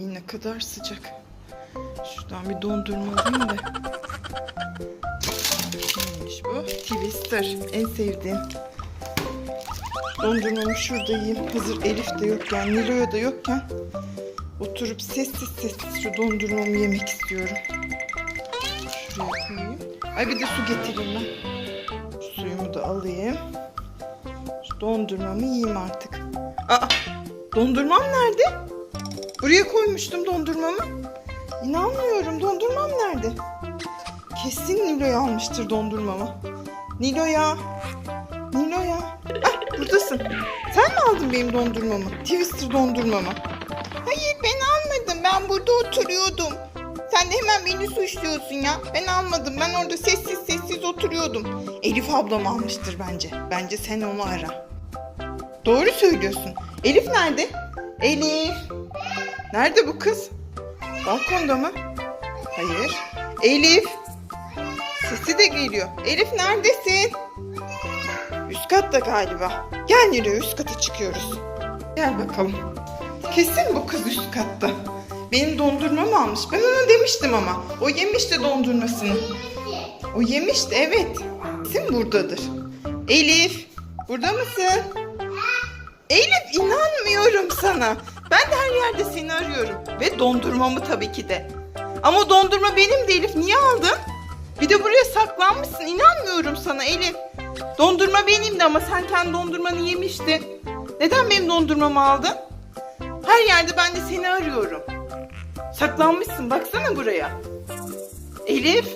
Ne kadar sıcak. Şuradan bir dondurma alayım da. Neymiş bu? Twister. En sevdiğim. Dondurmamı şurada yiyeyim. Hazır Elif de yokken, Nilo'ya da yokken oturup sessiz sessiz şu dondurmamı yemek istiyorum. Şuraya koyayım. Ay bir de su getireyim ben. Şu suyumu da alayım. Şu dondurmamı yiyeyim artık. Aa, dondurmam nerede? Buraya koymuştum dondurmamı. İnanmıyorum dondurmam nerede? Kesin Nilo'ya almıştır dondurmamı. Nilo'ya. Nilo'ya. Ah buradasın. Sen mi aldın benim dondurmamı? Twister dondurmamı. Hayır ben almadım. Ben burada oturuyordum. Sen de hemen beni suçluyorsun ya. Ben almadım. Ben orada sessiz sessiz oturuyordum. Elif ablam almıştır bence. Bence sen onu ara. Doğru söylüyorsun. Elif nerede? Elif. Nerede bu kız? Balkonda mı? Hayır. Elif. Sesi de geliyor. Elif neredesin? Üst katta galiba. Gel Nilo üst kata çıkıyoruz. Gel bakalım. Kesin bu kız üst katta. Benim dondurmamı almış. Ben ona demiştim ama. O yemişti dondurmasını. O yemişti evet. Kesin buradadır. Elif. Burada mısın? Sana. Ben de her yerde seni arıyorum. Ve dondurmamı tabii ki de. Ama dondurma benim de Elif. Niye aldın? Bir de buraya saklanmışsın. İnanmıyorum sana Elif. Dondurma benim de ama sen kendi dondurmanı yemiştin. Neden benim dondurmamı aldın? Her yerde ben de seni arıyorum. Saklanmışsın. Baksana buraya. Elif.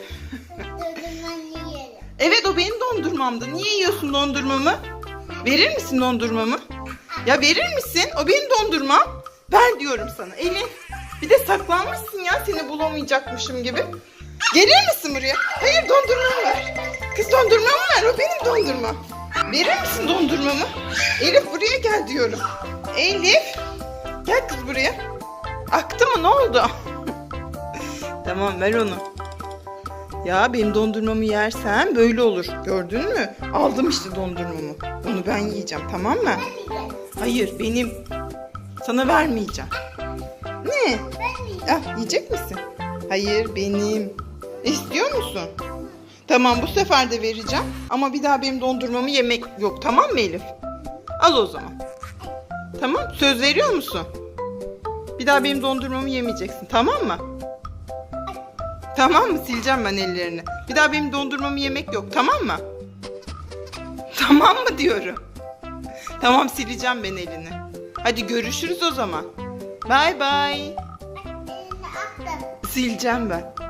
Evet o benim dondurmamdı. Niye yiyorsun dondurmamı? Verir misin dondurmamı? Ya verir misin? O benim dondurmam. Ver diyorum sana. Elin. Bir de saklanmışsın ya seni bulamayacakmışım gibi. Gelir misin buraya? Hayır dondurmamı ver. Kız dondurmamı ver. O benim dondurmam. Verir misin dondurmamı? Elif buraya gel diyorum. Elif. Gel kız buraya. Aktı mı ne oldu? tamam ver onu. Ya benim dondurmamı yersen böyle olur. Gördün mü? Aldım işte dondurmamı. Onu ben yiyeceğim tamam mı? Hayır benim. Sana vermeyeceğim. Ne? Ah, yiyecek misin? Hayır benim. İstiyor musun? Tamam bu sefer de vereceğim. Ama bir daha benim dondurmamı yemek yok tamam mı Elif? Al o zaman. Tamam söz veriyor musun? Bir daha benim dondurmamı yemeyeceksin tamam mı? Tamam mı? Sileceğim ben ellerini. Bir daha benim dondurmamı yemek yok. Tamam mı? Tamam mı diyorum. Tamam sileceğim ben elini. Hadi görüşürüz o zaman. Bay bay. Sileceğim ben.